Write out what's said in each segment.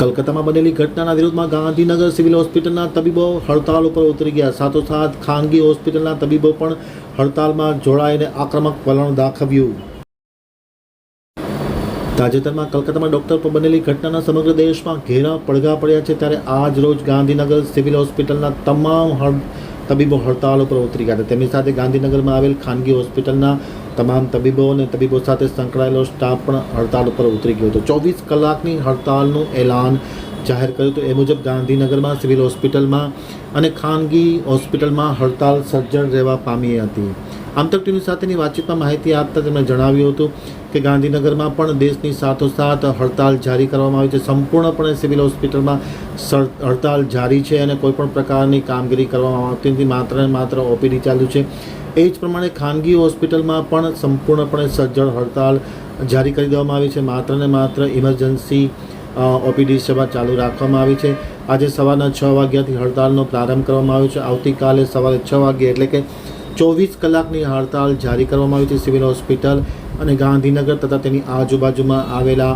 કલકત્તામાં બનેલી ઘટનાના વિરોધમાં ગાંધીનગર સિવિલ હોસ્પિટલના તબીબો હડતાલ ઉપર ઉતરી ગયા. સાથોસાથ ખાનગી હોસ્પિટલના તબીબો પણ હડતાલમાં જોડાઈને આક્રમક વલણ દાખવ્યું. તાજેતરમાં કલકત્તામાં ડોક્ટર પર બનેલી ઘટનાના સમગ્ર દેશમાં ઘેરા પડઘા પડ્યા છે ત્યારે આજ રોજ ગાંધીનગર સિવિલ હોસ્પિટલના તમામ તબીબો હડતાલ ઉપર ઉતરી ગયા હતા. તેમની સાથે ગાંધીનગરમાં આવેલ ખાનગી હોસ્પિટલના તમામ તબીબો અને તબીબો સાથે સંકળાયેલો સ્ટાફ પણ હડતાલ ઉપર ઉતરી ગયો હતો. ચોવીસ કલાકની હડતાલનું એલાન જાહેર કર્યું હતું. એ મુજબ ગાંધીનગરમાં સિવિલ હોસ્પિટલમાં અને ખાનગી હોસ્પિટલમાં હડતાલ સર્જન રહેવા પામી હતી. આમતક ટીવી સાથેની વાતચીતમાં માહિતી આપતા તેમણે જણાવ્યું હતું કે ગાંધીનગરમાં પણ દેશની સાથોસાથ હડતાલ જારી કરવામાં આવી છે. સંપૂર્ણપણે સિવિલ હોસ્પિટલમાં હડતાલ જારી છે અને કોઈપણ પ્રકારની કામગીરી કરવામાં આવતી નથી. માત્ર ને માત્ર ઓપીડી ચાલુ છે. એ જ પ્રમાણે ખાનગી હોસ્પિટલમાં પણ સંપૂર્ણપણે સજ્જડ હડતાલ જારી કરી દેવામાં આવી છે. માત્ર ને માત્ર ઇમરજન્સી ઓપીડી સેવા ચાલુ રાખવામાં આવી છે. આજે સવારના છ વાગ્યાથી હડતાલનો પ્રારંભ કરવામાં આવ્યો છે. આવતીકાલે સવારે છ વાગ્યે એટલે કે ચોવીસ કલાકની હડતાલ જારી કરવામાં આવી છે સિવિલ હોસ્પિટલ અને ગાંધીનગર તથા તેની આજુબાજુમાં આવેલા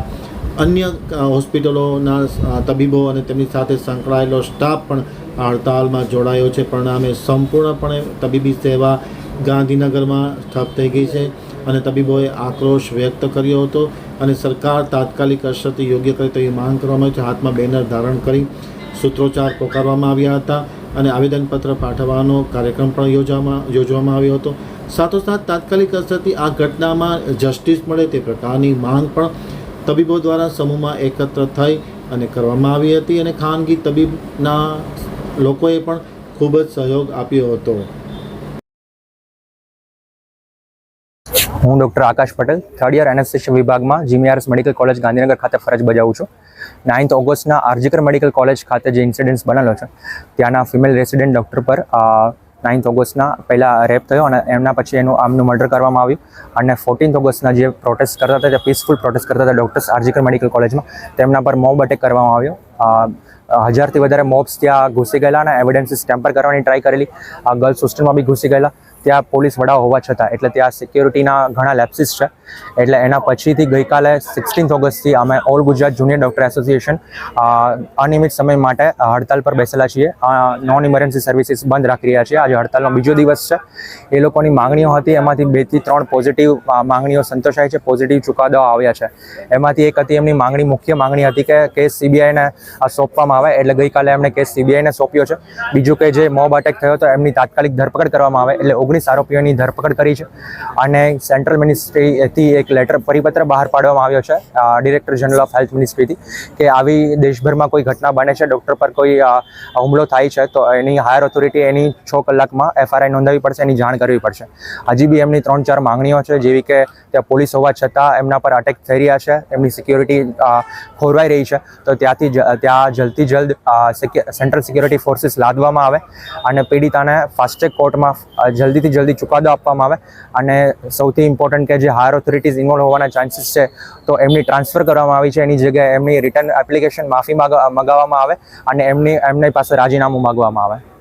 અન્ય હોસ્પિટલોના તબીબો અને તેમની સાથે સંકળાયેલો સ્ટાફ પણ હડતાલમાં જોડાયો છે. પરિણામે સંપૂર્ણપણે તબીબી સેવા ગાંધીનગરમાં ઠપ થઈ ગઈ છે અને તબીબોએ આક્રોશ વ્યક્ત કર્યો હતો અને સરકાર તાત્કાલિક અસરથી યોગ્ય કરે તેવી માંગ કરવામાં આવી છે. હાથમાં બેનર ધારણ કરી સૂત્રોચ્ચાર પોકારવામાં આવ્યા હતા અને આવેદનપત્ર પાઠવવાનો કાર્યક્રમ પણ યોજવામાં યોજવામાં આવ્યો હતો. સાથોસાથ તાત્કાલિક અસરથી આ ઘટનામાં જસ્ટિસ મળે તે પ્રકારની માંગ પણ તબીબો દ્વારા સમૂહમાં એકત્ર થઈ અને કરવામાં આવી હતી અને ખાનગી તબીબના લોકોએ પણ ખૂબ જ સહયોગ આપ્યો હતો. હું doctor Akash Patel third year anaesthesia વિભાગમાં જીમીઆરએસ મેડિકલ કોલેજ ગાંધીનગર ખાતે ફરજ બજાવું છું. નાઇન્થ ઓગસ્ટના આરજીકર મેડિકલ કોલેજ ખાતે જે ઇન્સિડન્ટ બનેલો છે, ત્યાંના ફિમેલ રેસિડેન્ટ ડૉક્ટર પર નાઇન્થ ઓગસ્ટના પહેલાં રેપ થયો અને એમના પછી એનું આમનું મર્ડર કરવામાં આવ્યું. અને ફોર્ટીન્થ ઓગસ્ટના જે પ્રોટેસ્ટ કરતા હતા, જે પીસફુલ પ્રોટેસ્ટ કરતા હતા ડૉક્ટર્સ આરજીકર મેડિકલ કોલેજમાં તેમના પર મોબ અટેક કરવામાં આવ્યો. હજારથી વધારે મોબ્સ ત્યાં ઘૂસી ગયેલા અને એવિડન્સીસ ટેમ્પર કરવાની ટ્રાય કરેલી. ગર્લ્સ હોસ્ટેલમાં બી ઘૂસી ગયેલા. ત્યાં પોલીસ વડાઓ હોવા છતાં, એટલે ત્યાં સિક્યોરિટીના ઘણા લેપ્સિસ છે. એટલે એના પછીથી ગઈકાલે સિક્સટીન્થ ઓગસ્ટથી અમે all Gujarat junior doctor association અનિયમિત સમય માટે હડતાલ પર બેસેલા છીએ. નોન ઇમરજન્સી સર્વિસીસ બંધ રાખી રહ્યા છીએ. આજે હડતાલનો બીજો દિવસ છે. એ લોકોની માંગણીઓ હતી, એમાંથી બેથી ત્રણ પોઝિટિવ માંગણીઓ સંતોષાય છે પોઝિટિવ ચુકાદાઓ આવ્યા છે. એમાંથી એક હતી એમની માંગણી, મુખ્ય માંગણી હતી કે કેસ સીબીઆઈને સોંપવામાં આવે, એટલે ગઈકાલે એમણે કેસ સીબીઆઈને સોંપ્યો છે. બીજું કે જે મોબ અટેક થયો હતો, એમની તાત્કાલિક ધરપકડ કરવામાં આવે, એટલે ઓગણીસ આરોપીઓની ધરપકડ કરી છે અને સેન્ટ્રલ મિનિસ્ટ્રીથી એક લેટર પરિપત્ર બહાર પાડવામાં આવ્યો છે ડિરેક્ટર જનરલ ઓફ હેલ્થ મિનિસ્ટ્રીથી કે આવી દેશભરમાં કોઈ ઘટના બને છે ડૉક્ટર પર કોઈ હુમલો થાય છે તો એની હાયર ઓથોરિટી એની છ કલાકમાં એફઆરઆઈ નોંધાવી પડશે એની જાણ કરવી પડશે. હજી બી એમની ત્રણ ચાર માંગણીઓ છે જેવી કે ત્યાં પોલીસ હોવા છતાં એમના પર અટેક થઈ રહ્યા છે એમની સિક્યોરિટી ખોરવાઈ રહી છે તો ત્યાંથી ત્યાં જલ્દી જલ્દ સેન્ટ્રલ સિક્યોરિટી ફોર્સીસ લાદવામાં આવે અને પીડિતાને ફાસ્ટેગ કોર્ટમાં અ, જલ્દીથી જલ્દી ચુકાદો આપવામાં આવે અને સૌથી ઇમ્પોર્ટન્ટ કે જે હાયર ઓથોરિટીઝ ઇન્વોલ્વ હોવાના ચાન્સીસ છે, તો એમની ટ્રાન્સફર કરવામાં આવી છે, એની જગ્યાએ એમની રિટર્ન એપ્લિકેશન માફી માગ, મગાવવામાં આવે અને એમની એમની પાસે રાજીનામું માગવામાં આવે.